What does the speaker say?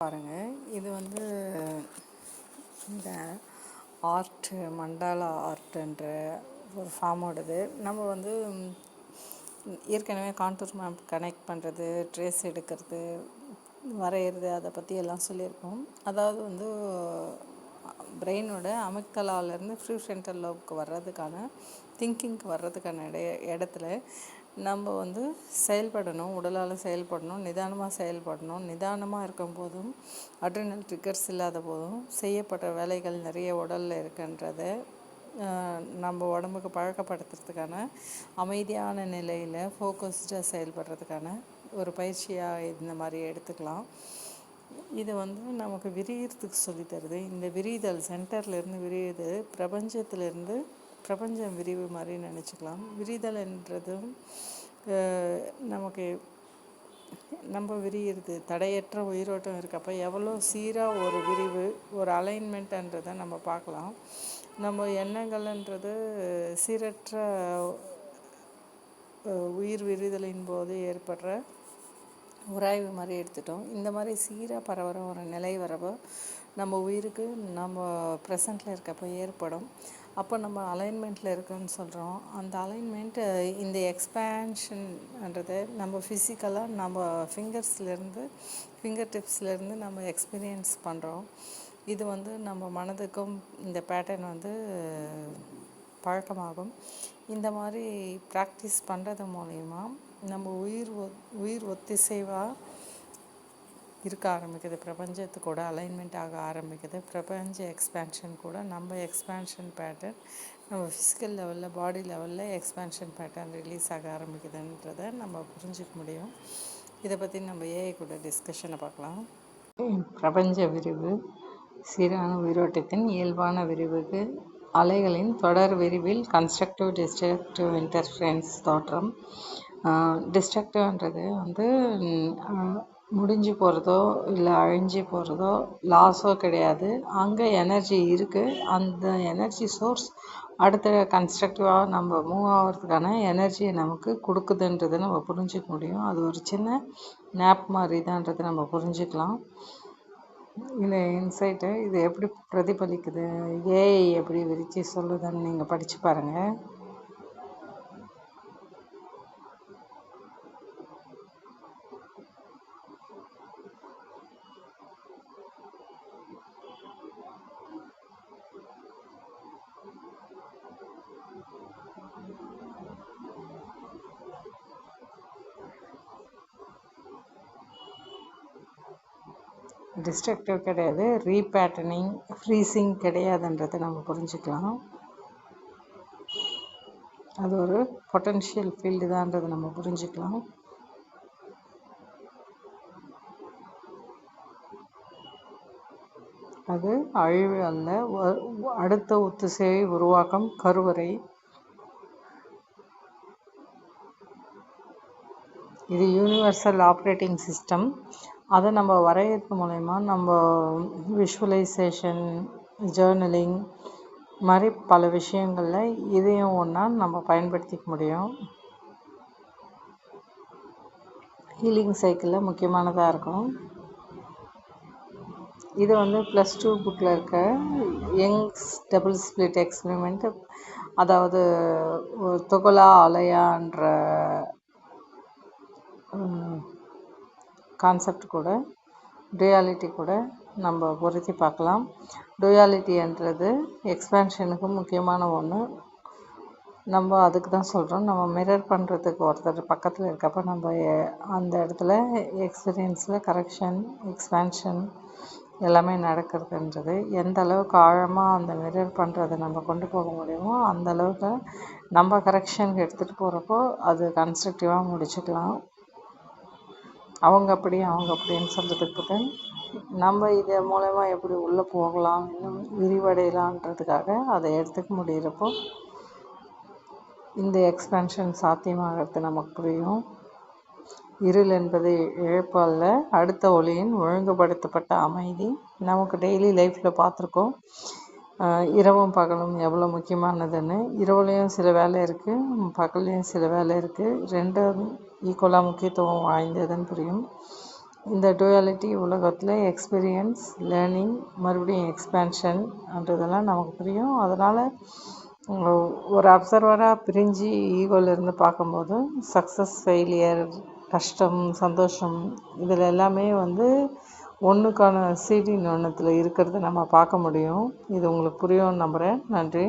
பாருங்கள் இது வந்து இந்த ஆர்ட்டு மண்டாலா ஆர்ட்டுன்ற ஒரு ஃபார்மோடது நம்ம வந்து ஏற்கனவே கான்டூர் மேப் கனெக்ட் பண்ணுறது ட்ரேஸ் எடுக்கிறது வரைகிறது அதை பற்றி எல்லாம் சொல்லியிருக்கோம். அதாவது வந்து பிரெயினோட அமிக்தலாலேருந்து ஃப்ரீ சென்டர் லோவுக்கு வர்றதுக்கான திங்கிங்க்கு வர்றதுக்கான இடைய இடத்துல நம்ம வந்து செயல்படணும் உடலால் செயல்படணும் நிதானமாக செயல்படணும். நிதானமாக இருக்கும் போதும் அட்ரினல் ட்ரிக்கர்ஸ் இல்லாத போதும் செய்யப்பட்ட வேலைகள் நிறைய உடலில் இருக்குன்றதை நம்ம உடம்புக்கு பழக்கப்படுத்துறதுக்கான அமைதியான நிலையில் ஃபோக்கஸ்டாக செயல்படுறதுக்கான ஒரு பயிற்சியாக இந்த மாதிரி எடுத்துக்கலாம். இது வந்து நமக்கு விரியறதுக்கு சொல்லித்தருது இந்த விரிதல் சென்டர்லேருந்து விரியுது பிரபஞ்சத்திலேருந்து பிரபஞ்சம் விரிவு மாதிரி நினச்சிக்கலாம். விரிதல் என்றதும் நமக்கு நம்ம விரியிறது தடையற்ற உயிரோட்டம் இருக்கப்போ எவ்வளோ சீராக ஒரு விரிவு ஒரு அலைன்மெண்ட்ன்றதை நம்ம பார்க்கலாம். நம்ம எண்ணங்கள்ன்றது சீரற்ற உயிர் விரிதலின் போது ஏற்படுற உராய்வு மாதிரி எடுத்துட்டோம். இந்த மாதிரி சீராக பரவுற ஒரு நிலை வரப்போ நம்ம உயிருக்கு நம்ம ப்ரெசண்ட்டில் இருக்கப்போ ஏற்படும். அப்போ நம்ம அலைன்மெண்ட்டில் இருக்குன்னு சொல்கிறோம் அந்த அலைன்மெண்ட்டு இந்த எக்ஸ்பேன்ஷன்ன்றது நம்ம ஃபிசிக்கலாக நம்ம ஃபிங்கர்ஸ்லேருந்து ஃபிங்கர் டிப்ஸ்லேருந்து நம்ம எக்ஸ்பீரியன்ஸ் பண்ணுறோம் இது வந்து நம்ம மனதுக்கும் இந்த பேட்டர்ன் வந்து பழக்கமாகும். இந்த மாதிரி ப்ராக்டிஸ் பண்ணுறது மூலயமா நம்ம உயிர் ஒ- உயிர் ஒத்திசைவாக இருக்க ஆரம்பிக்குது. பிரபஞ்சத்து கூட அலைன்மெண்ட் ஆக ஆரம்பிக்குது. பிரபஞ்ச எக்ஸ்பேன்ஷன் கூட நம்ம எக்ஸ்பேன்ஷன் பேட்டர்ன் நம்ம ஃபிசிக்கல் லெவலில் பாடி லெவலில் எக்ஸ்பேன்ஷன் பேட்டர்ன் ரிலீஸ் ஆக ஆரம்பிக்குதுன்றதை நம்ம புரிஞ்சுக்க முடியும். இதை பற்றி நம்ம ஏஐ கூட டிஸ்கஷனை பார்க்கலாம். பிரபஞ்ச விரிவு சீரான உயிரோட்டத்தின் இயல்பான விரிவுக்கு அலைகளின் தொடர் விரிவில் கன்ஸ்ட்ரக்டிவ் டிஸ்ட்ரக்டிவ் இன்டர்ஃபரன்ஸ் தோற்றம். டிஸ்ட்ரக்டிவ்ன்றது வந்து முடிஞ்சு போகிறதோ இல்லை அழிஞ்சு போகிறதோ லாஸோ கிடையாது. அங்கே எனர்ஜி இருக்குது அந்த எனர்ஜி சோர்ஸ் அடுத்த கன்ஸ்ட்ரக்டிவாக நம்ம மூவ் ஆகிறதுக்கான எனர்ஜியை நமக்கு கொடுக்குதுன்றதை நம்ம புரிஞ்சுக்க முடியும். அது ஒரு சின்ன நேப் மாதிரி தான்றதை நம்ம புரிஞ்சுக்கலாம். இந்த இன்சைட்டை இது எப்படி பிரதிபலிக்குது? ஏஐ எப்படி விரித்து சொல்லுதுன்னு நீங்கள் படித்து பாருங்கள் டிஸ்ட்ரக்டிவ் கிடையாது. ரீபேட்டர்னிங் ஃப்ரீசிங் கிடையாதுன்றதை நம்ம புரிஞ்சுக்கலாம். அது ஒரு பொட்டன்ஷியல் ஃபீல்டு தான்றதை நம்ம புரிஞ்சுக்கலாம். அது அழிவு அல்ல. அடுத்த ஒத்துசேவை உருவாக்கும் கருவறை. இது யூனிவர்சல் ஆப்ரேட்டிங் சிஸ்டம் அதை நம்ம வரையறது மூலயமா நம்ம விஷுவலைசேஷன் ஜேர்னலிங் மாதிரி பல விஷயங்களில் இதையும் ஒன்றா நம்ம பயன்படுத்திக்க முடியும். ஹீலிங் சைக்கிளில் முக்கியமானதாக இருக்கும். இது வந்து ப்ளஸ் டூ புக்கில் இருக்க யங்ஸ் டபுள் ஸ்பிளிட் எக்ஸ்பிரிமெண்ட் அதாவது ஒரு அலையான்ற கான்செப்ட் கூட டுயாலிட்டி கூட நம்ம பொருத்தி பார்க்கலாம். டுயாலிட்டின்றது எக்ஸ்பேன்ஷனுக்கு முக்கியமான ஒன்று நம்ம அதுக்கு தான் சொல்கிறோம் நம்ம மிரர் பண்ணுறதுக்கு ஒருத்தர் பக்கத்தில் இருக்கப்ப நம்ம அந்த இடத்துல எக்ஸ்பீரியன்ஸில் கரெக்ஷன் எக்ஸ்பேன்ஷன் எல்லாமே நடக்கிறதுன்றது. எந்த அளவுக்கு ஆழமாக அந்த மிரர் பண்ணுறதை நம்ம கொண்டு போக முடியுமோ அந்த அளவுக்கு நம்ம கரெக்ஷனுக்கு எடுத்துகிட்டு போகிறப்போ அது கன்ஸ்ட்ரக்டிவாக முடிச்சுக்கலாம். அவங்க அப்படி அவங்க அப்படின்னு சொல்கிறதுக்கு நம்ம இது மூலயமா எப்படி உள்ளே போகலாம் இன்னும் விரிவடையலான்றதுக்காக அதை எடுத்துக்க முடியிறப்போ இந்த எக்ஸ்பென்ஷன் சாத்தியமாகிறது நமக்கு புரியும். இருள் என்பது இழப்பு அல்ல அடுத்த ஒளியின் ஒழுங்குபடுத்தப்பட்ட அமைதி. நமக்கு டெய்லி லைஃப்பில் பார்த்துருக்கோம். இரவும் பகலும் எவ்வளோ முக்கியமானதுன்னு. இரவுலேயும் சில வேலை இருக்குது பகல்லையும் சில வேலை இருக்குது ரெண்டும் ஈக்குவலாக முக்கியத்துவம் வாய்ந்ததுன்னு புரியும். இந்த டுயாலிட்டி உலகத்தில் எக்ஸ்பீரியன்ஸ் லேர்னிங் மறுபடியும் எக்ஸ்பேன்ஷன் அப்படின்றதெல்லாம் நமக்கு புரியும். அதனால் ஒரு அப்சர்வராக பிரிஞ்சு ஈகோலேருந்து பார்க்கும்போது சக்ஸஸ் ஃபெயிலியர் கஷ்டம் சந்தோஷம் இதில் எல்லாமே வந்து ஒன்றுக்கான சீடி ஒன்றுத்தில் இருக்கிறத நம்ம பார்க்க முடியும். இது உங்களுக்கு புரியும்னு நம்புகிறேன் நன்றி.